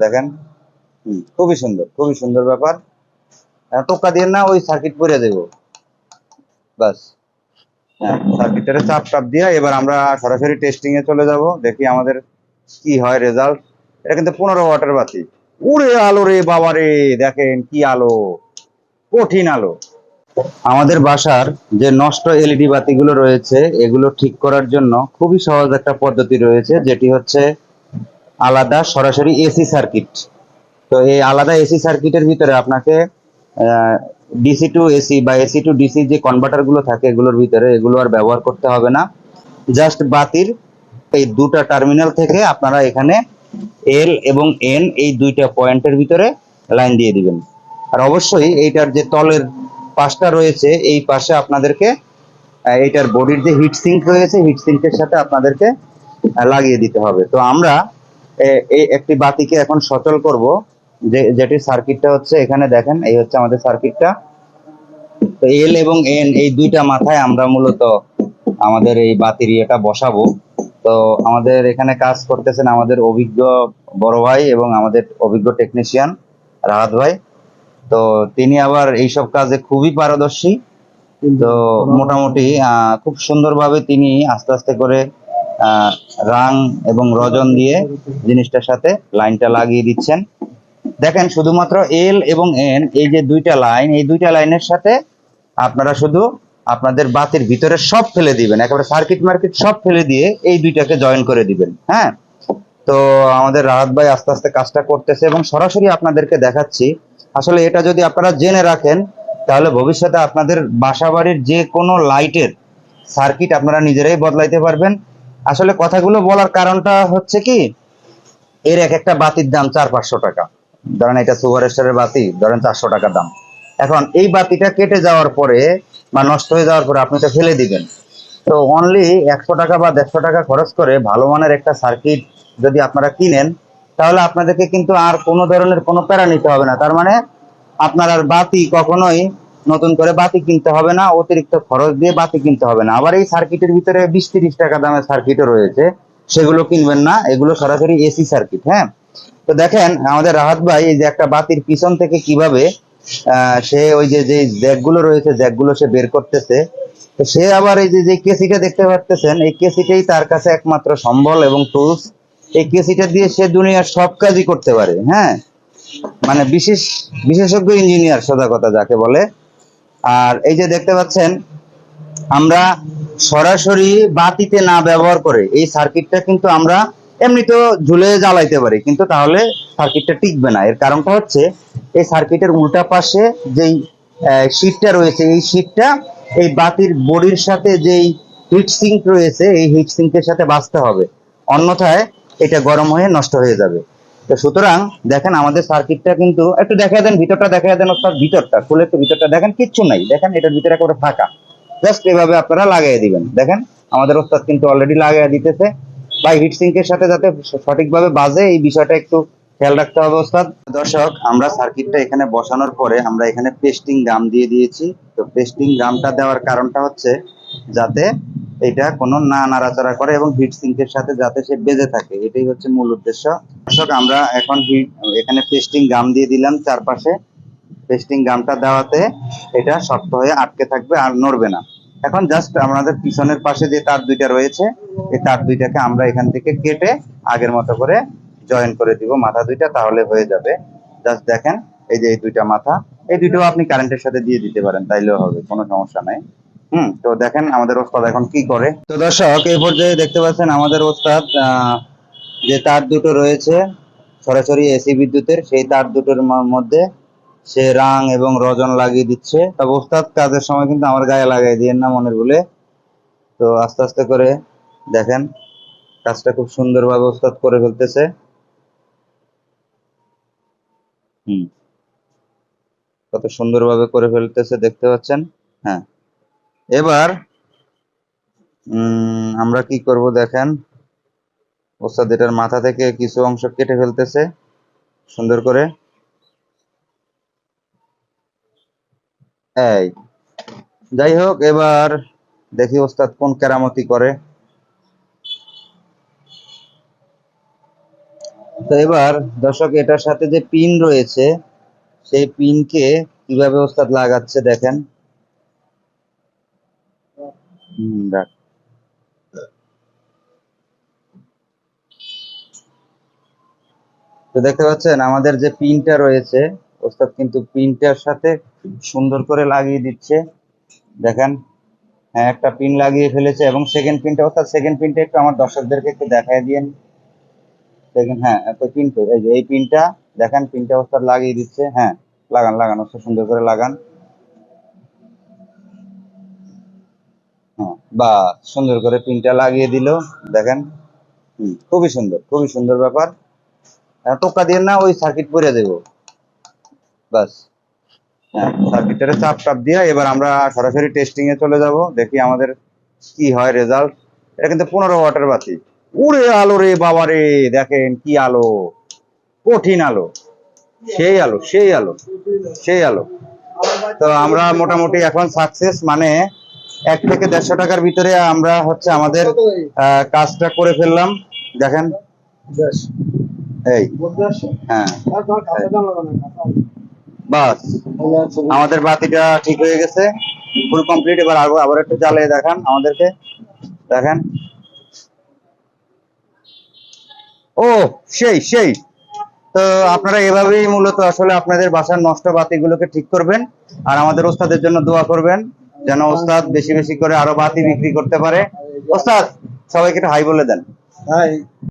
দেখেন? হুম, খুবই সুন্দর খুবই সুন্দর ব্যাপার। আহ, টোকা দিয়ে না ওই সার্কিট পরে দেব। বাস হ্যাঁ চাপ টাপ দিয়ে এবার আমরা সরাসরি টেস্টিং এ চলে যাব দেখি আমাদের কি হয় রেজাল্ট এটা কিন্তু পনেরো ওয়াটের বাতি। উড়ে আলো রে বাবা রে দেখেন কি আলো। কঠিন আলো। আমাদের বাসার যে নষ্ট এলইডি বাতিগুলো রয়েছে এগুলো ঠিক করার জন্য খুবই সহজ একটা পদ্ধতি রয়েছে যেটি হচ্ছে আলাদা সরাসরি এসি সার্কিট তো এই আলাদা এসি সার্কিটের ভিতরে আপনাকে ডিসি টু এসি বা এসি টু ডিসি যে কনভার্টারগুলো থাকে এগুলোর ভিতরে এগুলো আর ব্যবহার করতে হবে না। জাস্ট বাতির এই দুটা টার্মিনাল থেকে আপনারা এখানে এল এবং এন এই দুইটা পয়েন্টের ভিতরে লাইন দিয়ে দিবেন। আর অবশ্যই এইটার যে তলের পাশটা রয়েছে, এই পাশে আপনাদেরকে এইটার বডির যে হিট সিঙ্ক রয়েছে হিট সিঙ্কের সাথে আপনাদেরকে লাগিয়ে দিতে হবে। তো আমরা এই একটি বাতিকে এখন সচল করব। যে যেটির সার্কিটটা হচ্ছে এখানে দেখেন, এই হচ্ছে আমাদের সার্কিটটা তো এল এবং এন এই দুইটা মাথায় আমরা মূলত আমাদের এই বাতির ইয়েটা বসাবো। তো আমাদের এখানে কাজ করতেছেন আমাদের অভিজ্ঞ বড় ভাই এবং আমাদের অভিজ্ঞ টেকনিশিয়ান রাহাত ভাই। তো তিনি আবার এইসব কাজে খুবই পারদর্শী। তো মোটামুটি খুব সুন্দরভাবে তিনি আস্তে আস্তে করে রাং এবং রজন দিয়ে জিনিসটার সাথে লাইনটা লাগিয়ে দিচ্ছেন। দেখেন শুধুমাত্র এল এবং এন এই যে দুইটা লাইন, এই দুইটা লাইনের সাথে আপনারা শুধু আপনাদের বাতির ভিতরে সব ফেলে দিবেন, একেবারে সার্কিট মার্কেট সব ফেলে দিয়ে এই দুইটাকে জয়েন করে দিবেন হ্যাঁ? তো আমাদের রাহাত ভাই আস্তে আস্তে কাজটা করতেছে এবং সরাসরি আপনাদেরকে দেখাচ্ছি। আসলে এটা যদি আপনারা জেনে রাখেন, তাহলে ভবিষ্যতে আপনাদের বাসা বাড়ির যে কোনো লাইটের সার্কিট আপনারা নিজেরাই বদলাইতে পারবেন। আসলে কথাগুলো বলার কারণটা হচ্ছে কি, এর এক একটা বাতির দাম চার, পাঁচশো টাকা। ধরেন এটা সুপার স্টারের বাতি, ধরেন চারশো টাকা দাম। এখন এই বাতিটা কেটে যাওয়ার পরে বা নষ্ট হয়ে যাওয়ার পরে আপনি তো ফেলে দিবেন। তো অনলি একশো টাকা বা দেড়শো টাকা খরচ করে ভালো মানের একটা সার্কিট যদি আপনারা কিনেন, তাহলে আপনাদেরকে কিন্তু আর কোনো ধরনের কোনো প্যারা নিতে হবে না। তার মানে আপনার আর বাতি কখনোই নতুন করে বাতি কিনতে হবে না, অতিরিক্ত খরচ দিয়ে বাতি কিনতে হবে না। আবার এই সার্কিটের ভিতরে বিশ তিরিশ টাকা দামের সার্কিটও রয়েছে, সেগুলো কিনবেন না, এগুলো সরাসরি এসি সার্কিট হ্যাঁ? তো দেখেন, আমাদের রাহাত ভাই এই যে একটা বাতির পিছন থেকে কীভাবে সে ওই যে যে জ্যাকগুলো রয়েছে, জ্যাকগুলো সে বের করতেছে, তো সে আবার এই যে যে কেসিটা দেখতে পাচ্ছেন এই কেসিটাই তার কাছে একমাত্র সম্বল এবং টুলস এই কেসিটা দিয়ে সে দুনিয়ার সব কাজই করতে পারে হ্যাঁ? মানে বিশেষ, বিশেষজ্ঞ ইঞ্জিনিয়ার সদা কথা যাকে বলে। আর এই যে দেখতে পাচ্ছেন, আমরা সরাসরি বাতিতে না ব্যবহার করে এই সার্কিটটা কিন্তু আমরা এমনি তো ঝুলে জ্বালাইতে পারি, কিন্তু তাহলে সার্কিটটা টিকবে না। এর কারণটা হচ্ছে, এই সার্কিটের উল্টা পাশে যেই শীটটা রয়েছে, এই শীটটা এই বাতির বডির সাথে যেই হিট সিঙ্ক রয়েছে, এই হিট সিঙ্কের সাথে বাঁচতে হবে। অন্যথায় এটা গরম হয়ে নষ্ট হয়ে যাবে। তো সুতরাং দেখেন আমাদের সার্কিটটা কিন্তু, একটু দেখা দেন, ভিতরটা দেখা দেন ওস্তাদ ভিতরটা, খুলে একটু ভিতরটা দেখেন, কিচ্ছু নাই। দেখেন, এটার ভিতরে একেবারে ফাঁকা। জাস্ট এভাবে আপনারা লাগাই দিবেন। দেখেন, আমাদের ওস্তাদ কিন্তু অলরেডি লাগাই দিতেছে। বা হিট সিঙ্কের সাথে যাতে সঠিকভাবে বাজে, এই বিষয়টা একটু খেয়াল রাখতে হবে ওস্তাদ। দর্শক, আমরা সার্কিটটা এখানে বসানোর পরে আমরা এখানে পেস্টিং গাম দিয়ে দিয়েছি। তো পেস্টিং গামটা দেওয়ার কারণটা হচ্ছে যাতে এটা কোনো না নাড়াচাড়া করে এবং হিট সিঙ্কের সাথে যাতে সে বেজে থাকে। এটাই হচ্ছে মূল উদ্দেশ্য। দর্শক আমরা এখন এখানে পেস্টিং গাম দিয়ে দিলাম চারপাশে। পেস্টিং গামটা দেওয়াতে এটা শক্ত হয়ে আটকে থাকবে আর নড়বে না। এখন জাস্ট আমাদের পিছনের পাশে যে তার দুইটা রয়েছে এই তার দুইটাকে আমরা এখান থেকে কেটে আগের মতো করে জয়েন করে দিব মাথা দুইটা তাহলে হয়ে যাবে। জাস্ট দেখেন এই যে এই দুইটা মাথা এই দুইটাও আপনি কারেন্টের সাথে দিয়ে দিতে পারেন তাইলেও হবে কোনো সমস্যা নাই। হুম তো দেখেন আমাদের ওস্তাদ এখন কি করে। তো দর্শক এই পর্যায়ে দেখতে পাচ্ছেন আমাদের ওস্তাদ আহ, যে তার দুটো রয়েছে, সরাসরি এসি বিদ্যুতের, সেই তার দুটোর মধ্যে সে রাং এবং রজন লাগিয়ে দিচ্ছে। তবে ওস্তাদ, কাজের সময় কিন্তু আমার গায়ে লাগাই দিয়ে না মনের বলে তো আস্তে আস্তে করে দেখেন, কাজটা খুব সুন্দরভাবে ওস্তাদ করে ফেলতেছে। হুম। কত সুন্দরভাবে করে ফেলতেছে, দেখতে পাচ্ছেন? হ্যাঁ। এবার আমরা কি করব দেখেন? ওস্তাদ এটার মাথা থেকে কিছু অংশ কেটে ফেলতেছে। সুন্দর করে। এই যাই হোক এবার দেখি ওস্তাদ কোন কেরামতি করে। তো এবার দর্শক এটার সাথে যে পিন রয়েছে সেই পিনকে কীভাবে ওস্তাদ লাগাচ্ছে দেখেন। হুম, রাখ। তো দেখতে পাচ্ছেন আমাদের যে পিনটা রয়েছে ওস্তাদ কিন্তু পিনটার সাথে সুন্দর করে লাগিয়ে দিচ্ছে। দেখেন হ্যাঁ একটা পিন লাগিয়ে ফেলেছে এবং সেকেন্ড পিনটা অর্থাৎ সেকেন্ড পিনটা একটু আমার দর্শকদেরকে একটু দেখায় দিয়েন। সেকেন্ড হ্যাঁ একটা পিন তো এই যে এই পিনটা দেখেন পিনটা ওস্তাদ লাগিয়ে দিচ্ছে হ্যাঁ লাগান লাগান ওস্তাদ সুন্দর করে লাগান। হ্যাঁ বা সুন্দর করে পিনটা লাগিয়ে দিল দেখেন। হুম, খুবই সুন্দর খুবই সুন্দর ব্যাপার। টোকা দিয়ে না ওই সার্কিট করে দেবো। বাস হ্যাঁ সার্কিটের চাপ টাপ দিয়ে এবার আমরা সরাসরি টেস্টিং এ চলে যাব দেখি আমাদের কি হয় রেজাল্ট এটা কিন্তু পনেরো ওয়াটের বাতি। উড়ে আলো রে বাবা রে দেখেন কি আলো। কঠিন আলো। সেই আলো সেই আলো সেই আলো। তো আমরা মোটামুটি এখন সাকসেস মানে এক থেকে দেড়শো টাকার ভিতরে আমরা হচ্ছে আমাদের কাজটা করে ফেললাম। দেখেন। এই। হ্যাঁ। বাস। আমাদের বাতিটা ঠিক হয়ে গেছে। Full complete. এবার আবার আবার একটু জ্বালিয়ে দেখান আমাদেরকে। দেখেন। ও সেই সেই। তো আপনারা এভাবেই মূলত আসলে আপনাদের বাসার নষ্ট বাতিগুলোকে ঠিক করবেন। আর আমাদের ওস্তাদের জন্য দোয়া করবেন যেন ওস্তাদ বেশি বেশি করে আরও বাতি বিক্রি করতে পারে। ওস্তাদ সবাইকে একটু হাই বলে দেন। হাই।